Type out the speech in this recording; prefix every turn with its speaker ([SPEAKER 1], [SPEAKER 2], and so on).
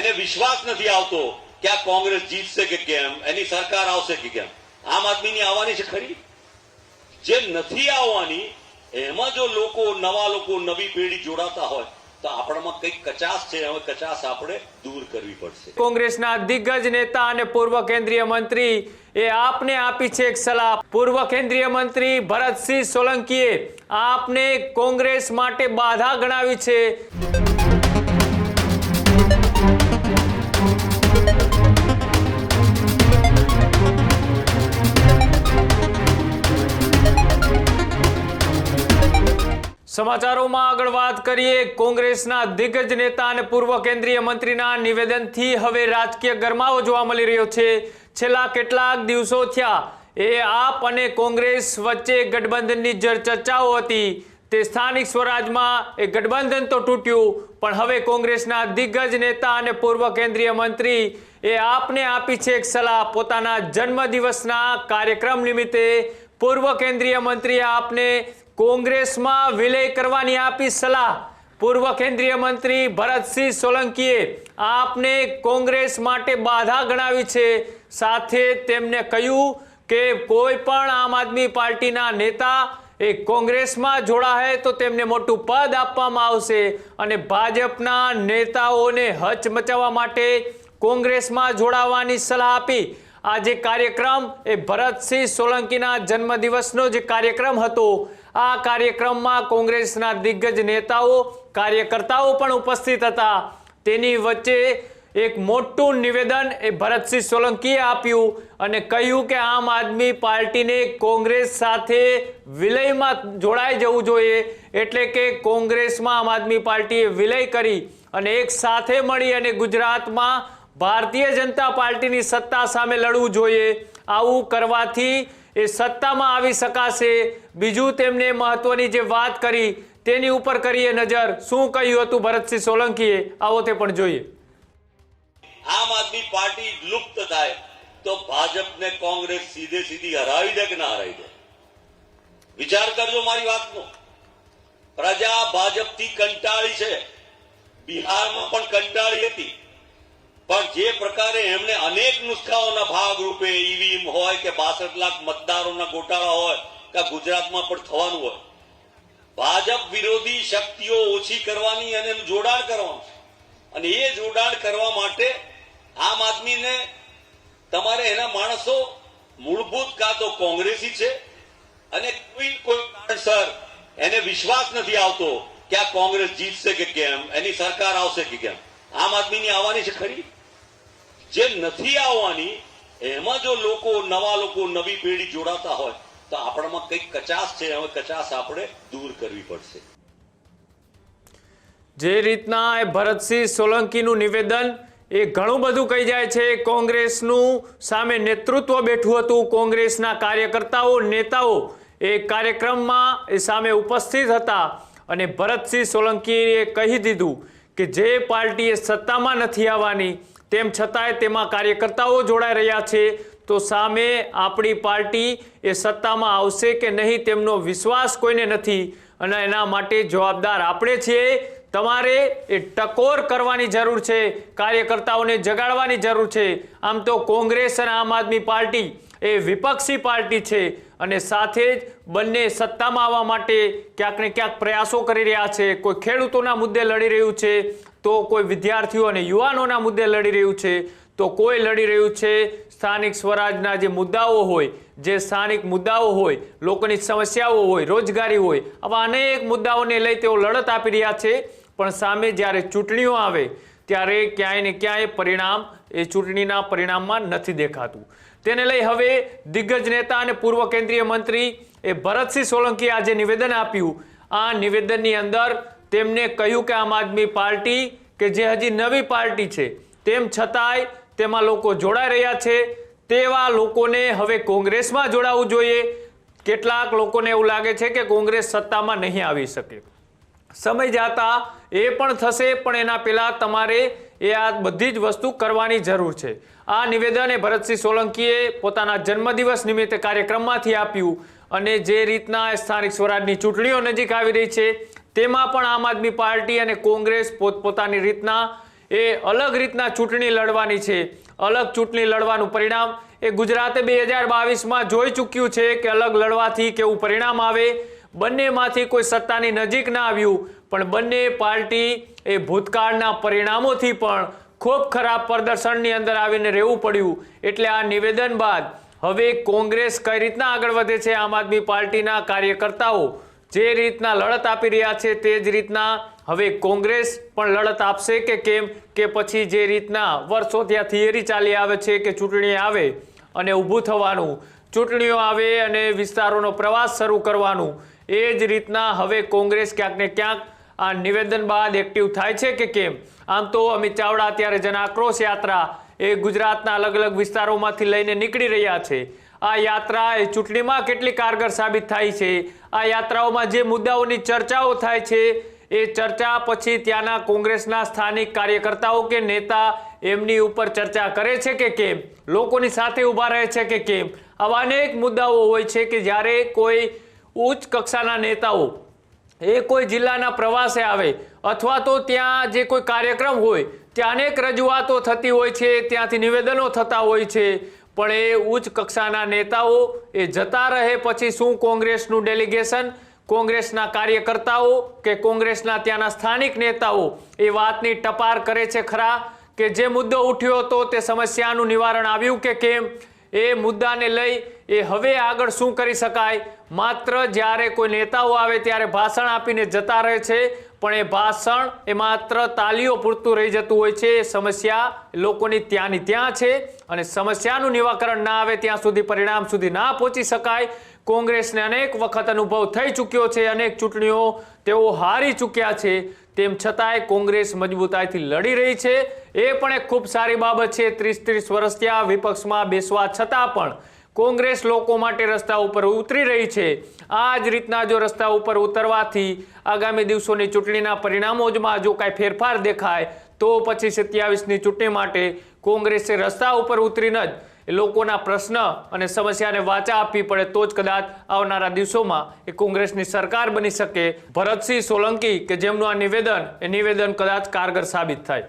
[SPEAKER 1] એને વિશ્વાસ નથી આવતો કે આ કોંગ્રેસ જીતશે કે કેમ, એની સરકાર આવશે કે કેમ. આમ આદમીની આવવાની છે ખરી? જે નથી આવવાની, એમાં જો લોકો, નવા લોકો, નવી પેઢી જોડાતા હોય, તો આપણામાં કંઈક કચાસ છે, હવે કચાસ આપણે દૂર કરવી પડશે.
[SPEAKER 2] કોંગ્રેસના દિગ્ગજ નેતા અને પૂર્વ કેન્દ્રીય મંત્રી એ આપને આપી છે એક સલાહ. પૂર્વ કેન્દ્રીય મંત્રી ભરતસિંહ સોલંકીએ આપને કોંગ્રેસ માટે બાધા ગણાવી છે. સમાચારોમાં આગળ વાત કરીએ. કોંગ્રેસના દિગ્ગજ નેતા અને પૂર્વ કેન્દ્રીય મંત્રીના નિવેદનથી હવે રાજકીય ગરમાવો જોવા મળી રહ્યો છે. છેલ્લા કેટલાક દિવસો થયા એ આપ અને કોંગ્રેસ વચ્ચે ગઠબંધનની જે ચર્ચાઓ હતી. તે સ્થાનિક સ્વરાજમાં એ ગઠબંધન તો તૂટ્યું, પણ હવે કોંગ્રેસના દિગ્ગજ નેતા અને પૂર્વ કેન્દ્રીય મંત્રી એ આપને આપી છે એક સલાહ. પોતાના જન્મદિવસના કાર્યક્રમ નિમિત્તે પૂર્વ કેન્દ્રીય મંત્રીએ આપને કોંગ્રેસમાં વિલય કરવાની આપી સલાહ. પૂર્વ કેન્દ્રીય મંત્રી ભરતસિંહ સોલંકીએ આપને કોંગ્રેસ માટે બાધા ગણાવી છે. સાથે તેમને કહ્યું કે કોઈ પણ આમ આદમી પાર્ટીના નેતા એ કોંગ્રેસમાં જોડાય તો તેમને મોટું પદ આપવામાં આવશે અને ભાજપના નેતાઓને હચમચાવવા માટે કોંગ્રેસમાં જોડાવાની સલાહ આપી. આ જે કાર્યક્રમ એ ભરતસિંહ સોલંકીના જન્મદિવસનો જે કાર્યક્રમ હતો આ કાર્યક્રમમાં કોંગ્રેસના દિગ્ગજ નેતાઓ, કાર્યકર્તાઓ પણ ઉપસ્થિત હતા. તેની વચ્ચે એક મોટું નિવેદન એ ભરતસિંહ સોલંકીએ આપ્યું અને કહ્યું કે આમ આદમી પાર્ટીને કોંગ્રેસ સાથે વિલયમાં જોડાઈ જવું જોઈએ. એટલે કે કોંગ્રેસમાં આમ આદમી પાર્ટીએ વિલય કરી અને એક સાથે મળી અને ગુજરાતમાં ભારતીય જનતા પાર્ટીની સત્તા સામે લડવું જોઈએ. આવું કરવાથી એ સત્તામાં આવી શકાશે. બીજું તેમને મહત્વની જે વાત કરી, તેની ઉપર કરીએ નજર. શું કહ્યું હતું ભરતસિંહ સોલંકીએ? આવો તે પણ જોઈએ.
[SPEAKER 1] આમ આદમી પાર્ટી લુપ્ત થાય તો ભાજપને કોંગ્રેસ સીધે સીધી હરાવી દે કે ના હરાવી દે? વિચાર કરજો મારી વાતનો. પ્રજા ભાજપથી કંટાળી છે. બિહારમાં પણ કંટાળી હતી. પણ જે પ્રકારે એમણે અનેક નુસ્ખાઓના ભાગરૂપે ઈવીએમ હોય કે બાસઠ લાખ મતદારોના ગોટાળા હોય કે ગુજરાતમાં પણ થવાનું હોય. ભાજપ વિરોધી શક્તિઓ ઓછી કરવાની અને એનું જોડાણ કરવાનું અને એ જોડાણ કરવા માટે આમ આદમીને તમારે એના માણસો મૂળભૂત કાં તો કોંગ્રેસી છે અને કોઈ કોઈ કારણસર એને વિશ્વાસ નથી આવતો કે આ કોંગ્રેસ જીતશે કે કેમ, એની સરકાર આવશે કે કેમ. આમ આદમીની આવવાની છે ખરી? જે નથી આવવાની, એમાં જો લોકો નવા લોકો નવી પેઢી જોડાતા હોય, તો આપણામાં કંઈક કચાશ છે, હવે કચાશ આપણે દૂર કરવી પડશે.
[SPEAKER 2] જે રીતના એ ભરતસિંહ સોલંકીનું નિવેદન, એ ઘણું બધું કહી જાય છે, કોંગ્રેસનું સામે નેતૃત્વ બેઠું હતું કોંગ્રેસના કાર્યકર્તાઓ, નેતાઓ, એ કાર્યક્રમમાં એ સામે ઉપસ્થિત હતા અને ભરતસિંહ સોલંકીએ કહી દીધું કે જે પાર્ટી એ સત્તામાં નથી આવવાની તેમ છતાંય તેમાં કાર્યકર્તાઓ જોડાઈ રહ્યા છે. તો સામે આપણી પાર્ટી એ સત્તામાં આવશે કે નહીં તેમનો વિશ્વાસ કોઈને નથી. અને એના માટે જવાબદાર આપણે છીએ. તમારે એ ટકોર કરવાની જરૂર છે, કાર્યકર્તાઓને જગાડવાની જરૂર છે. આમ તો કોંગ્રેસ અને આમ આદમી પાર્ટી એ વિપક્ષી પાર્ટી છે અને સાથે જ બંને સત્તામાં આવવા માટે ક્યાંક ને ક્યાંક પ્રયાસો કરી રહ્યા છે. કોઈ ખેડૂતોના મુદ્દે લડી રહ્યું છે, તો કોઈ વિદ્યાર્થીઓ અને યુવાનોના મુદ્દે લડી રહ્યું છે, તો કોઈ લડી રહ્યું છે સ્થાનિક સ્વરાજના જે મુદ્દાઓ હોય, જે સ્થાનિક મુદ્દાઓ હોય, લોકોની સમસ્યાઓ હોય, રોજગારી હોય, આવા અનેક મુદ્દાઓને લઈ તેઓ લડત આપી રહ્યા છે. પણ સામે જ્યારે ચૂંટણીઓ આવે, ત્યારે ક્યાંય ને ક્યાંય પરિણામ એ ચૂંટણીના પરિણામમાં નથી દેખાતું. તેને લઈ હવે દિગ્ગજ નેતા અને પૂર્વ કેન્દ્રીય મંત્રી એ ભરતસિંહ સોલંકીએ આજે નિવેદન આપ્યું. આ નિવેદનની અંદર તેમને કહ્યું કે આમ આદમી પાર્ટી કે જે હજી નવી પાર્ટી છે, તેમ છતાંય તેમાં લોકો જોડાઈ રહ્યા છે. તેવા લોકોને હવે કોંગ્રેસમાં જોડાવવું જોઈએ. કેટલાક લોકોને એવું લાગે છે કે કોંગ્રેસ સત્તામાં નહીં આવી શકે. સમય જતા એ પણ થશે, પણ એના પહેલાં તમારે એ આ બધી જ વસ્તુ કરવાની જરૂર છે. આ નિવેદન એ ભરતસિંહ સોલંકીએ પોતાના જન્મદિવસ નિમિત્તે કાર્યક્રમમાંથી આપ્યું અને જે રીતના સ્થાનિક સ્વરાજની ચૂંટણીઓ નજીક આવી રહી છે, તેમાં પણ આમ આદમી પાર્ટી અને કોંગ્રેસ પોતપોતાની રીતના એ અલગ રીતના ચૂંટણી લડવાની છે. અલગ ચૂંટણી લડવાનું પરિણામ એ ગુજરાતે બે હજાર બાવીસમાં જોઈ ચૂક્યું છે કે અલગ લડવાથી કેવું પરિણામ આવે. બંનેમાંથી કોઈ સત્તાની નજીક ના આવ્યું. પણ બંને પાર્ટી એ ભૂતકાળના પરિણામોથી પણ ખૂબ ખરાબ પ્રદર્શનની અંદર આવીને રહેવું પડ્યું. એટલે આ નિવેદન બાદ હવે કોંગ્રેસ કઈ રીતના આગળ વધે છે આમ આદમી પાર્ટીના કાર્યકર્તાઓ? જે રીતના લડત આપી રહ્યા છે તે જ રીતના હવે કોંગ્રેસ પણ લડત આપશે કે કેમ? કે પછી જે રીતના વર્ષોથી આ થિયરી ચાલી આવે છે કે ચૂંટણી આવે અને ઊભું થવાનું, ચૂંટણીઓ આવે અને વિસ્તારોનો પ્રવાસ શરૂ કરવાનું એ જ રીતના હવે કોંગ્રેસ ક્યાંક ને ક્યાંક આ નિવેદન બાદ એક્ટિવ થાય છે કે કેમ? આમ તો અમિત ચાવડા અત્યારે જન આક્રોશ યાત્રા એ ગુજરાતના અલગ અલગ વિસ્તારોમાંથી લઈને નીકળી રહ્યા છે. આ યાત્રા એ ચૂંટણીમાં કેટલી કારગર સાબિત થાય છે? આ યાત્રાઓમાં જે મુદ્દાઓની ચર્ચાઓ થાય છે, એ ચર્ચા પછી ત્યાંના કોંગ્રેસના સ્થાનિક કાર્યકર્તાઓ કે નેતા એમની ઉપર ચર્ચા કરે છે કે કેમ? લોકોની સાથે ઊભા રહે છે કે કેમ? આવા અનેક મુદ્દાઓ હોય છે કે જ્યારે કોઈ ઉચ્ચ કક્ષાના નેતાઓ, એ કોઈ જિલ્લાના પ્રવાસે આવે અથવા તો ત્યાં જે કોઈ કાર્યક્રમ હોય, ત્યાં અનેક રજૂઆતો થતી હોય છે, ત્યાંથી નિવેદનો થતા હોય છે. પણ એ ઉચ્ચ કક્ષાના નેતાઓ, એ જતા રહે પછી શું કોંગ્રેસનું ડેલિગેશન? કોંગ્રેસના કાર્યકર્તાઓ કે કોંગ્રેસના ત્યાંના સ્થાનિક નેતાઓ એ વાતની ટપાર કરે છે ખરા? કે જે મુદ્દો ઉઠ્યો હતો તે સમસ્યાનું નિવારણ આવ્યું કે કેમ? એ મુદ્દાને લઈ એ હવે આગળ શું કરી શકાય? માત્ર જ્યારે કોઈ નેતાઓ આવે ત્યારે ભાષણ આપીને જતા રહે છે, પણ એ ભાષણ એ માત્ર તાલીઓ પૂરતું રહી જતું હોય છે. એ સમસ્યા લોકોની ત્યાંની ત્યાં છે અને સમસ્યાનું નિવાકરણ ના આવે ત્યાં સુધી પરિણામ સુધી ના પહોંચી શકાય. કોંગ્રેસને અનેક વખત અનુભવ થઈ ચૂક્યો છે, અનેક ચૂંટણીઓ તેઓ હારી ચૂક્યા છે. તેમ છતાંય કોંગ્રેસ મજબૂતાઈથી લડી રહી છે. એ પણ એક ખૂબ સારી બાબત છે. ત્રીસ ત્રીસ વર્ષ ત્યાં વિપક્ષમાં બેસવા છતાં પણ કોંગ્રેસ લોકો માટે રસ્તા ઉપર ઉતરી રહી છે. આ જ રીતના જો રસ્તા ઉપર ઉતરવાથી આગામી દિવસોની ચૂંટણીના પરિણામોમાં જો કાંઈ ફેરફાર દેખાય, તો પછી સત્યાવીસની ચૂંટણી માટે કોંગ્રેસે રસ્તા ઉપર ઉતરીને જ લોકોના પ્રશ્ન અને સમસ્યાને વાચા આપવી પડે, તો જ કદાચ આવનારા દિવસોમાં એ કોંગ્રેસની સરકાર બની શકે. ભરતસિંહ સોલંકી કે જેમનું આ નિવેદન, એ નિવેદન કદાચ કારગર સાબિત થાય.